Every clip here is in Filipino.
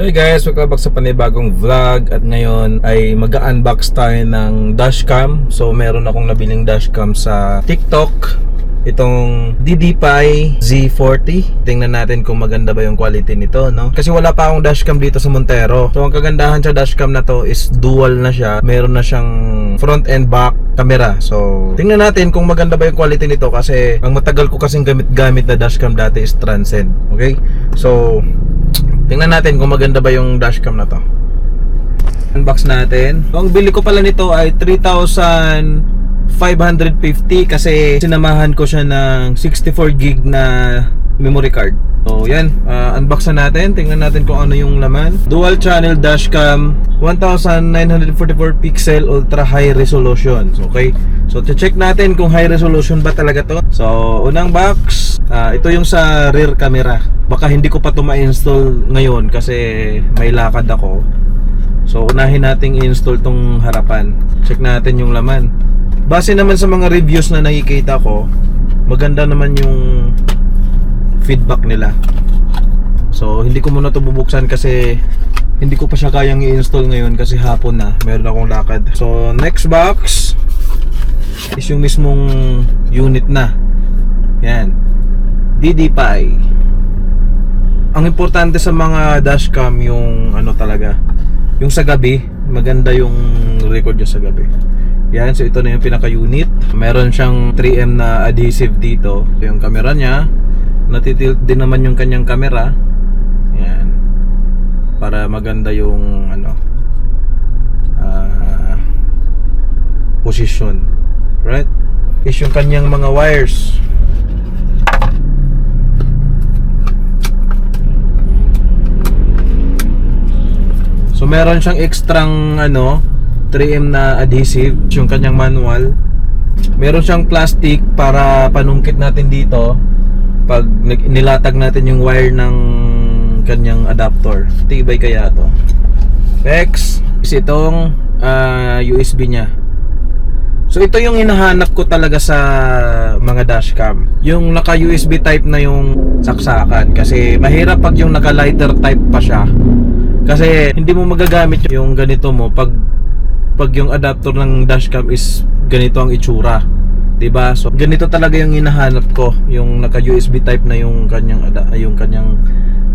So hey guys, welcome back sa panibagong vlog at ngayon ay mag-unbox tayo ng dashcam. So meron akong nabiling dashcam sa TikTok. Itong DDPI Z40. Tingnan natin kung maganda ba yung quality nito, no? Kasi wala pa akong dashcam dito sa Montero. So ang kagandahan sa dashcam na to is dual na siya. Meron na siyang front and back camera. So tingnan natin kung maganda ba yung quality nito kasi ang matagal ko kasing gamit-gamit na dashcam dati is Transcend. Okay? So Tingnan natin kung maganda ba yung dashcam na to. Unbox natin. So, ang bili ko pala nito ay 3,550 kasi sinamahan ko siya ng 64 gig na memory card. So, yan. Uh, unbox na natin. Tingnan natin kung ano yung laman. Dual channel dashcam 1944 pixel ultra high resolution. So, okay. So, check natin kung high resolution ba talaga to. So, unang box. ah, ito yung sa rear camera. Baka hindi ko pa to ma-install ngayon kasi may lakad ako. So, unahin nating i-install tong harapan. Check natin yung laman. Base naman sa mga reviews na nakikita ko, maganda naman yung feedback nila. So, hindi ko muna to bubuksan kasi hindi ko pa siya kayang i-install ngayon kasi hapon na. Meron akong lakad. So, next box is yung mismong unit na. Yan. DDPI. Ang importante sa mga dashcam yung ano talaga, yung sa gabi, maganda yung record niya sa gabi. Yan, so ito na yung pinaka-unit. Meron siyang 3M na adhesive dito. Yung camera niya, natitilt din naman yung kanyang camera. Yan. Para maganda yung ano ah, position. Right? Is yung kanyang mga wires. So meron siyang extrang ano 3M na adhesive yung kanyang manual. Meron siyang plastic para panungkit natin dito pag nilatag natin yung wire ng kanyang adapter. Tibay kaya to. Next is itong ah, USB niya. So ito yung hinahanap ko talaga sa mga dashcam. Yung naka USB type na yung saksakan kasi mahirap pag yung naka lighter type pa siya. Kasi hindi mo magagamit yung ganito mo pag pag yung adapter ng dashcam is ganito ang itsura. 'Di ba? So ganito talaga yung hinahanap ko, yung naka USB type na yung kanyang yung kanyang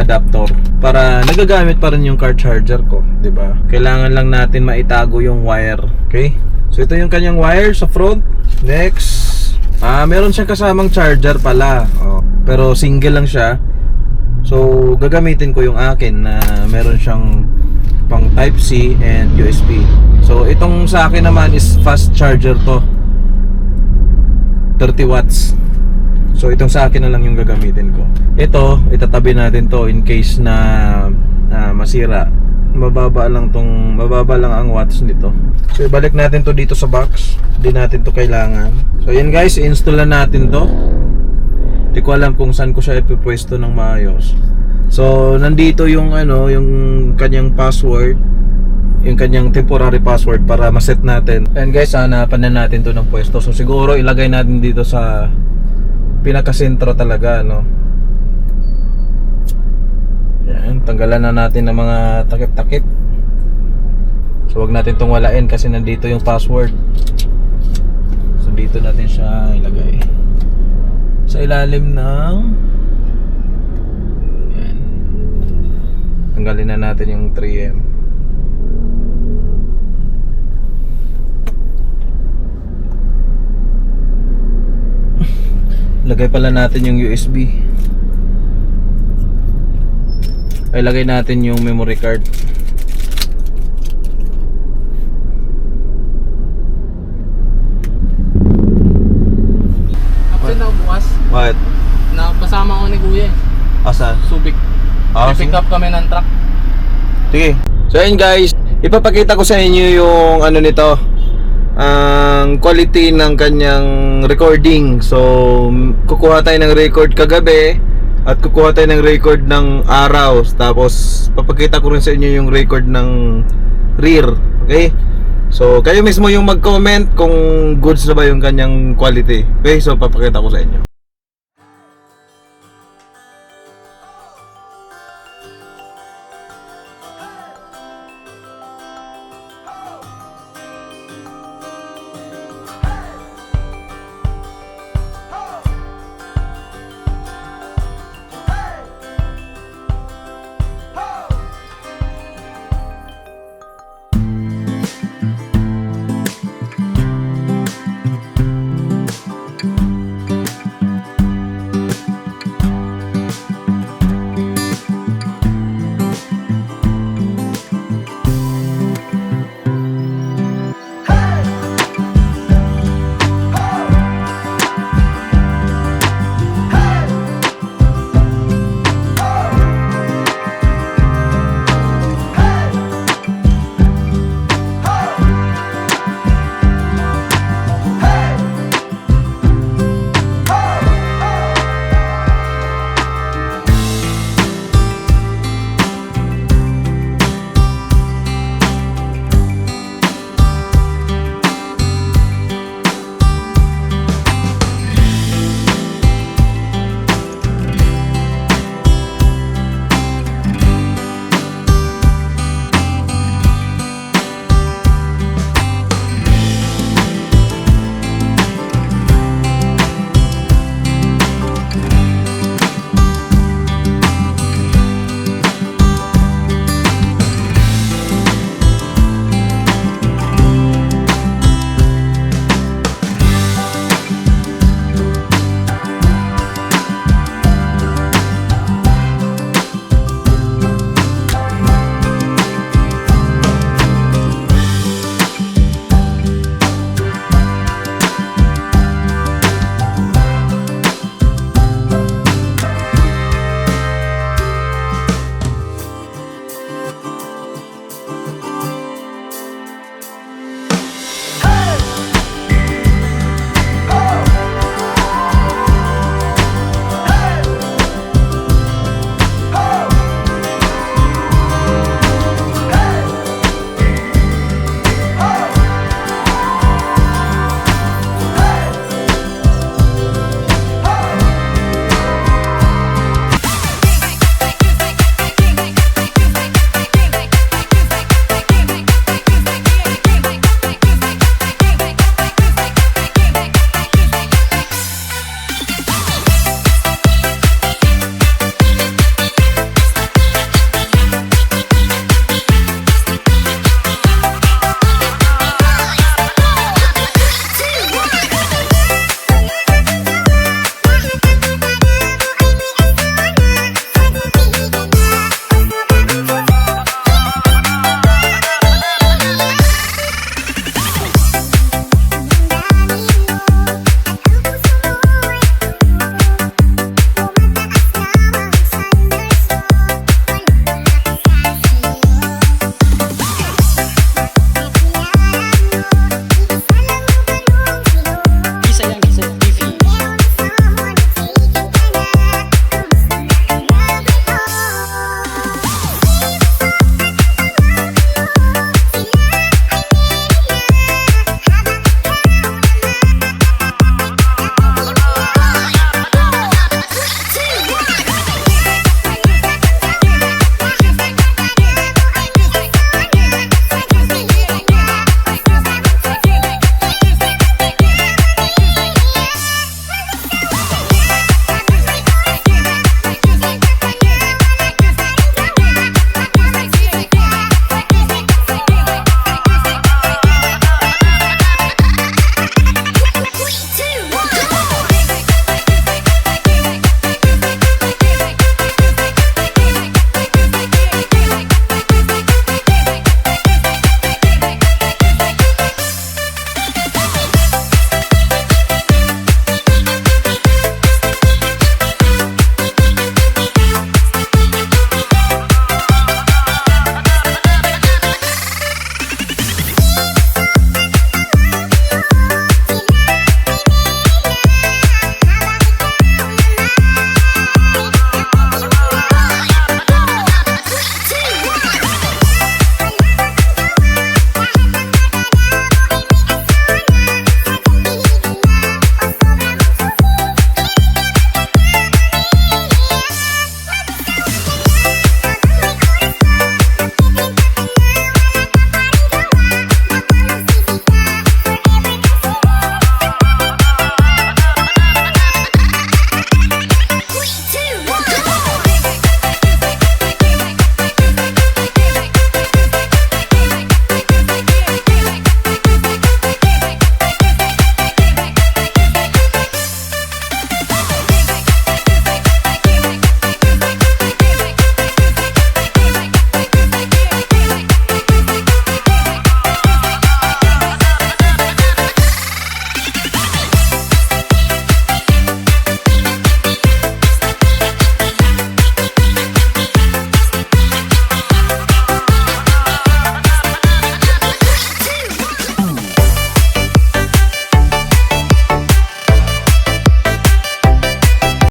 adapter para nagagamit pa rin yung car charger ko, 'di ba? Kailangan lang natin maitago yung wire, okay? So ito yung kanyang wire sa front. Next, ah meron siyang kasamang charger pala. Oh, pero single lang siya. So, gagamitin ko yung akin na meron siyang pang type C and USB. So, itong sa akin naman is fast charger to. 30 watts. So, itong sa akin na lang yung gagamitin ko. Ito, itatabi natin to in case na na masira. Mababa lang tong mababa lang ang watts nito. So, ibalik natin to dito sa box. Hindi natin to kailangan. So, yan guys, install na natin to. Hindi ko alam kung saan ko siya ipipwesto ng maayos. So, nandito yung ano, yung kanyang password, yung kanyang temporary password para ma-set natin. And guys, hanapan na natin to ng pwesto. So, siguro ilagay natin dito sa pinakasentro talaga, no. Yan, tanggalan na natin ng mga takip-takip. So, wag natin tong walain kasi nandito yung password. So, dito natin siya ilagay sa ilalim ng yan. tanggalin na natin yung 3M lagay pala natin yung USB ay lagay natin yung memory card Absent ako bukas. what? Nakasama ko ni Kuya. eh. asa? Subic. Ah, Pick up kami ng truck. Sige. So ayun guys, ipapakita ko sa inyo yung ano nito, ang quality ng kanyang recording. So kukuha tayo ng record kagabi at kukuha tayo ng record ng araw. Tapos papakita ko rin sa inyo yung record ng rear. Okay? So kayo mismo yung mag-comment kung goods na ba yung kanyang quality. Okay? So papakita ko sa inyo.